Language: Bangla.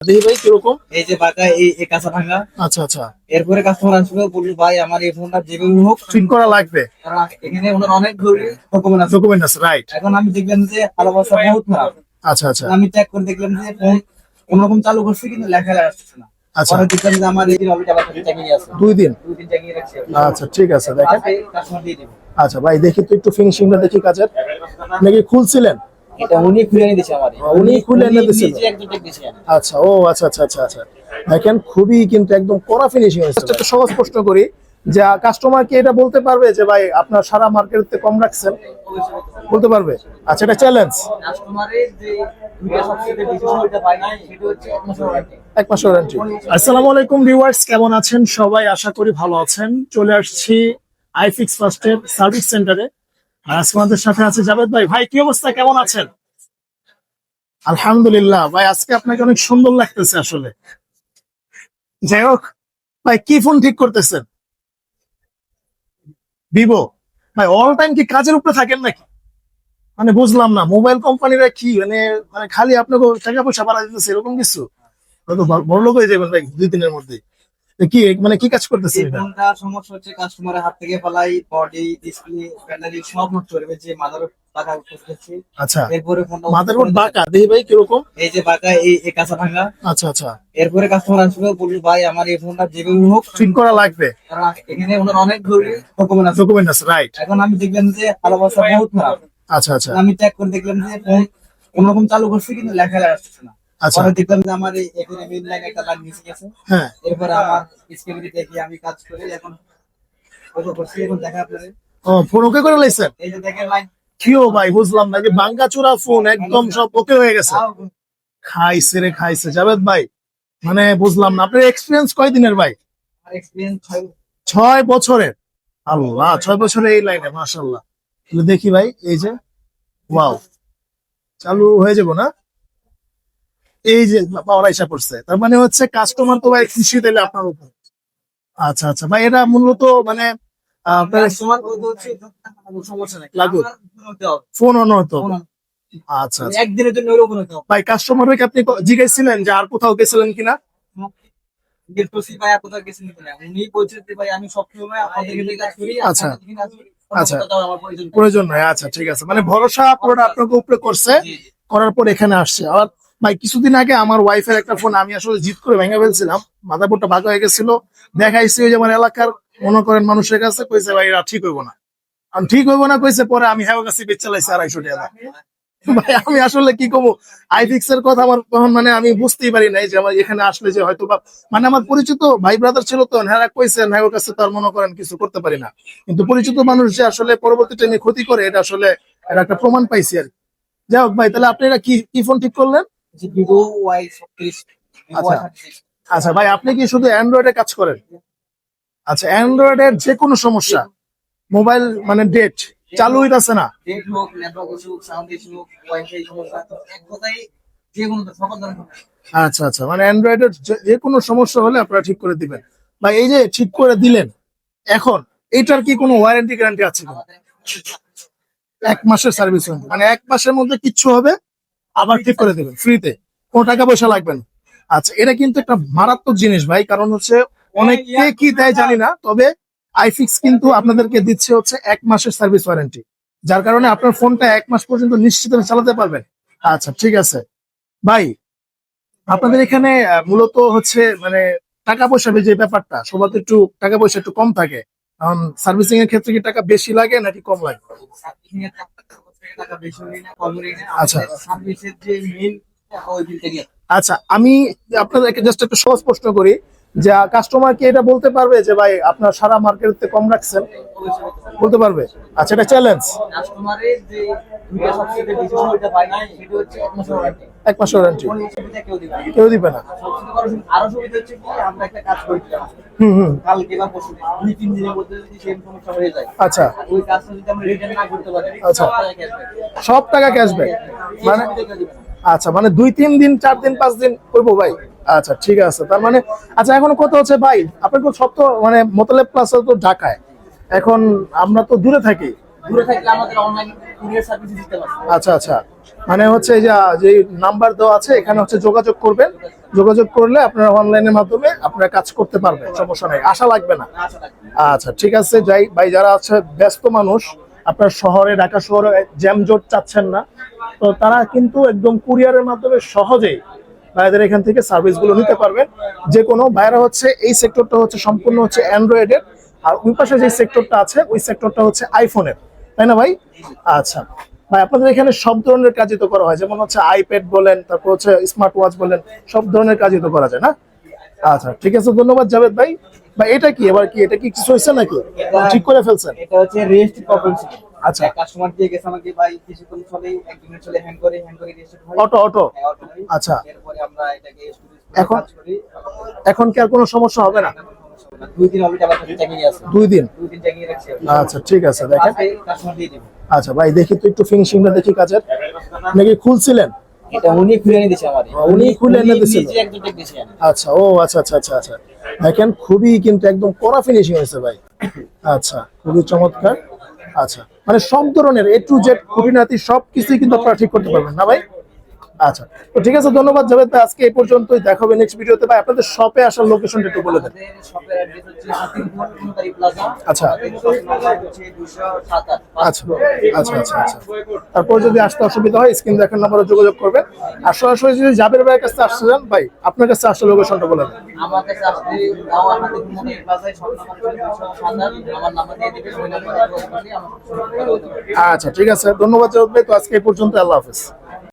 দেখি ভাই কীরকম? এই যে বাঁকা এই এই কাঁচা ভাঙা আচ্ছা আচ্ছা। এরপরে কাস্টমার আসবে বলবে ভাই আমার এই ফোনটা যেভাবে হোক ঠিক করা লাগবে। কারণ এখানে ওনার অনেক ডকুমেন্ট আছে। ডকুমেন্ট আছে রাইট এখন আমি দেখলাম যে ভালোবাসা বহুত খারাপ আচ্ছা আচ্ছা। আমি চেক করে দেখলাম যে ফোন কোনরকম চালু করছে কিন্তু লেখা আসছে না। আচ্ছা। দেখলাম যে আমার এই অলরেডি আছে। দুই দিন? দুই দিন চেকিং রাখছে। আচ্ছা ঠিক আছে দেখেন। কাস্টমার দিয়ে দিবে। আচ্ছা ভাই দেখি তো একটু ফিনিশিংটা দেখি কাজের। নাকি খুলছিলেন? এটা উনি খুলে এনে আমার উনি খুলে এনে আচ্ছা ও আচ্ছা আচ্ছা আচ্ছা আচ্ছা। দেখেন খুবই কিন্তু একদম কড়া ফিনিশিং হয়েছে একটা সহজ প্রশ্ন করি। যে কাস্টমার কি এটা বলতে পারবে যে ভাই আপনার সারা মার্কেটে কম রাখছেন? বলতে পারবে? আচ্ছা এটা চ্যালেঞ্জ কাস্টমারের যে দুইটা সবচেয়ে বেশি সুবিধা পাই সেটা হচ্ছে এক এক মাস ওয়ারেন্টি আসসালামু আলাইকুম ভিউয়ার্স কেমন আছেন? সবাই আশা করি ভালো আছেন। চলে আসছি আইফিক্স ফার্স্টের সার্ভিস সেন্টারে আর আজকে আমাদের সাথে আছে জাভেদ ভাই। ভাই, কি অবস্থা? কেমন আছেন? আলহামদুলিল্লাহ। ভাই, আজকে আপনাকে অনেক সুন্দর লাগতেছে আসলে। যাই হোক, ভাই, কি ফোন ঠিক করতেছেন? ভিভো। ভাই অল টাইম কি কাজের উপরে থাকেন নাকি? মানে বুঝলাম না মোবাইল কোম্পানিরা কি? মানে মানে খালি আপনাকে টাকা পয়সা বাড়া দিতেছে, এরকম কিছু? বড় লোক হয়ে যাবেন, ভাই, দুই দিনের মধ্যে কি মানে কি কাজ করতেছেন এই এটা? সমস্যা হচ্ছে কাস্টমারের হাত থেকে পালাই বডি ডিসপ্লে ব্যাটারি সব নষ্ট যে টাকা করতেছি আচ্ছা। এরপরে মাদারবোর্ড বাঁকা ভাই কীরকম? এই যে বাঁকা এই এই কাঁচা ভাঙা। আচ্ছা আচ্ছা। এরপরে কাস্টমার আসবে বলবে ভাই আমার এই ফোনটা যেভাবে হোক ঠিক করা লাগবে। কারণ এখানে ওনার অনেক ডকুমেন্ট আছে। ডকুমেন্ট আছে রাইট এখন আমি দেখলাম যে ভালোবাসা বহুত খারাপ। আচ্ছা আচ্ছা। আমি চেক করে দেখলাম যে ফোন কোনরকম চালু করছে কিন্তু লেখা আসছে না। আচ্ছা। পরে দেখলাম যে আমার এখানে মেইন লাইন একটা লাইন মিসিং আছে। হ্যাঁ। এরপরে আমার স্ক্রিনে দেখি আমি কাজ করে এখন ওকে করছি এখন দেখা আপনাদের ও ফোন ওকে করে লাইছেন? এই যে দেখেন লাইন কিও ভাই বুঝলাম না যে বাঙ্গা ফোন একদম সব ওকে হয়ে গেছে। খাইছে রে খাইছে। ভাই মানে বুঝলাম না আপনার এক্সপিরিয়েন্স কয় দিনের ভাই ছয় বছরের। আল্লাহ ছয় বছরের এই লাইনে মাশাল্লাহ তাহলে দেখি ভাই এই যে ওয়াও চালু হয়ে যাব না? এই যে পাওয়ার আইসা পড়ছে। তার মানে হচ্ছে কাস্টমার তো ভাই খুশি দিলে আপনার উপর। আচ্ছা আচ্ছা। ভাই এটা মূলত মানে আপনার লাগুক। ফোন অন হতো আচ্ছা একদিনের জন্য ওরকম হতে ভাই কাস্টমারকে আপনি জিজ্ঞাসছিলেন যে আর কোথাও গেছিলেন কিনা? প্রয়োজন নয় আচ্ছা ঠিক আছে। মানে ভরসা আপনাকে উপরে করছে। করার পর এখানে আসছে। আর ভাই, কিছুদিন আগে আমার ওয়াইফের একটা ফোন আমি আসলে জিত করে ভেঙে ফেলছিলাম। মাদারবোর্ডটা ভাগ হয়ে গেছিল। দেখাইছি ওই যে আমার এলাকার মনে করেন মানুষের কাছে, কইছে, ভাই এটা ঠিক হইব না। আর ঠিক হইব না, কইছে, পরে আমি হ্যাঁ কাছে বেচ চালাইছি আড়াইশো টাকা। ভাই, আমি আসলে কি কমু আইফিক্স এর কথা আমার তখন মানে আমি বুঝতেই পারি নাই যে আমার এখানে আসলে যে হয়তো বা মানে আমার পরিচিত ভাই ব্রাদার ছিল তো হ্যাঁ কইছেন হ্যাঁ ওর কাছে তো আর মনে করেন কিছু করতে পারি না। কিন্তু পরিচিত মানুষ যে আসলে পরবর্তী টাইমে ক্ষতি করে, এটা আসলে এটা একটা প্রমাণ পাইছি আর। যাই হোক ভাই, তাহলে আপনি এটা কি কি ফোন ঠিক করলেন? ভিভো ওয়াই ছত্রিশ আচ্ছা। আচ্ছা ভাই আপনি কি শুধু অ্যান্ড্রয়েডে কাজ করেন? আচ্ছা অ্যান্ড্রয়েডের যে কোনো সমস্যা মোবাইল মানে ডেট চালু হইতাছে না? ডেট হোক network issue sound issue wifi সমস্যা এক কথায় যে কোনো সকল ধরনের আচ্ছা আচ্ছা মানে অ্যান্ড্রয়েডের যে- যে কোনো সমস্যা হলে আপনারা ঠিক করে দিবেন। ভাই এই যে ঠিক করে দিলেন এখন এইটার কি কোনো ওয়ারেন্টি গ্যারান্টি আছে এক মাসের সার্ভিস মানে এক মাসের মধ্যে কিচ্ছু হবে? আবার ঠিক করে দেবেন ফ্রিতে কোনো টাকা পয়সা লাগবে না। আচ্ছা এটা কিন্তু একটা মারাত্মক জিনিস ভাই, কারণ হচ্ছে অনেকে কি দেয় জানি না, তবে আইফিক্স কিন্তু আপনাদেরকে দিচ্ছে হচ্ছে এক মাসের সার্ভিস ওয়ারেন্টি যার কারণে আপনার ফোনটা এক মাস পর্যন্ত নিশ্চিত চালাতে পারবেন। আচ্ছা ঠিক আছে। ভাই, আপনাদের এখানে মূলত হচ্ছে মানে টাকা পয়সা যে ব্যাপারটা, সবার তো একটু টাকা পয়সা একটু কম থাকে। কারণ সার্ভিসিং এর ক্ষেত্রে কি টাকা বেশি লাগে নাকি কম লাগে? আচ্ছা। থেকে আচ্ছা আমি আপনাদেরকে জাস্ট একটা সহজ প্রশ্ন করি যে কাস্টমার কি এটা বলতে পারবে যে ভাই আপনার সারা মার্কেটে কম রাখছেন? বলতে পারবে। আচ্ছা এটা চ্যালেঞ্জ এক মাস ওয়ারেন্টি কেউ দিবে না। কেউ দিবে না। সবচেয়ে বড় সুবিধা- আরও সুবিধা হচ্ছে কি আমরা একটা কাজ করে। হুম হুম। কালকে বা পরশু দুই তিন দিনের মধ্যে যদি সেম সমস্যা হয়ে যায় আচ্ছা। ওই কাজটা যদি আমরা রিটার্ন না করতে পারি আচ্ছা। সব টাকা ক্যাশব্যাক মানে। আচ্ছা মানে দুই তিন দিন চার দিন পাঁচ দিন করব ভাই? আচ্ছা ঠিক আছে। তার মানে আচ্ছা এখন কত হচ্ছে ভাই আপনার তো সব তো মানে মোতালেব প্লাস তো ঢাকায়। এখন আমরা তো দূরে থাকি। দূরে থাকলে আমাদের অনলাইন কুরিয়ার সার্ভিস দিতে পারছি আচ্ছা আচ্ছা। মানে হচ্ছে এই যে যে নাম্বার দেওয়া আছে এখানে হচ্ছে যোগাযোগ করবেন। যোগাযোগ করলে আপনারা অনলাইনের মাধ্যমে আপনারা কাজ করতে পারবেন সমস্যা নেই। আশা লাগবে না। আচ্ছা ঠিক আছে যাই। ভাই যারা আছে ব্যস্ত মানুষ আপনার শহরে, ঢাকা শহরে জ্যাম জোট চাচ্ছেন না। তো তারা কিন্তু একদম কুরিয়ারের মাধ্যমে সহজেই ভাইদের এখান থেকে সার্ভিসগুলো নিতে পারবেন। যে কোনো ভাইরা হচ্ছে, এই সেক্টরটা হচ্ছে সম্পূর্ণ হচ্ছে অ্যান্ড্রয়েডের। আর ওই পাশে যে সেক্টরটা আছে, ওই সেক্টরটা হচ্ছে আইফোনের। তাই না ভাই? আচ্ছা। ভাই, আপনাদের এখানে সব ধরনের কাজই তো করা হয়। যেমন হচ্ছে আইপ্যাড বলেন, তারপর হচ্ছে স্মার্ট ওয়াচ বলেন, সব ধরনের কাজই তো করা যায় না? আচ্ছা ঠিক আছে, ধন্যবাদ জাভেদ ভাই। ভাই এটা কি? এবার কি এটা কি কিছু হয়েছে নাকি? ঠিক করে ফেলছেন? এটা হচ্ছে রেস্ট প্রবলেম ছিল। আচ্ছা। কাস্টমার দিয়ে গেছে আমাকে ভাই কিছুক্ষণ চলে এক মিনিট চলে হ্যান্ড করে হ্যান্ড করে হয় অটো অটো? হ্যাঁ। আচ্ছা। এরপরে আমরা এটাকে এখন- এখন কি আর কোনো সমস্যা হবে না? দুই দিন আছে। দুই দিন? দুই দিন রাখছি আচ্ছা ঠিক আছে দেখেন। আচ্ছা ভাই দেখি তো একটু ফিনিশিংটা দেখি কাজের। নাকি খুলছিলেন? এটা উনি খুলে এনে দিয়েছে আমারে উনি খুলে এনে দিয়েছিল? নিজে একদম টেক আচ্ছা ও আচ্ছা আচ্ছা আচ্ছা আচ্ছা। দেখেন খুবই কিন্তু একদম কড়া ফিনিশিং হয়েছে ভাই। আচ্ছা খুবই চমৎকার। আচ্ছা মানে সব ধরনের এ টু জেড খুঁটিনাটি সবকিছুই কিন্তু আপনারা ঠিক করতে পারবেন না ভাই? আচ্ছা তো ঠিক আছে ধন্যবাদ ভাই আজকে এই পর্যন্তই দেখাবে নেক্সট ভিডিওতে ভাই আপনাদের শপে আসার লোকেশনটা একটু বলে দেন। আচ্ছা। আমাদের shop number হচ্ছে 207 আচ্ছা। আচ্ছা আচ্ছা আচ্ছা তারপর যদি আসতে অসুবিধা হয় স্ক্রিন দেখার নম্বরে যোগাযোগ করবেন। আর সরাসরি যদি জাবের ভাইয়ের কাছে আসতে চান ভাই আপনার কাছে আসলে লোকেশনটা বলে দেন। আমার কাছে আসলে নাও আমাদের প্লাজায় শপ নাম্বার হচ্ছে 207 আমার নাম্বার দিয়ে দিবেন ওই নাম্বারে যোগাযোগ করলে আমার সাথে যোগাযোগ করতে পারবেন। আচ্ছা ঠিক আছে ধন্যবাদ ভাই তো আজকে এই পর্যন্ত আল্লাহ হাফেজ।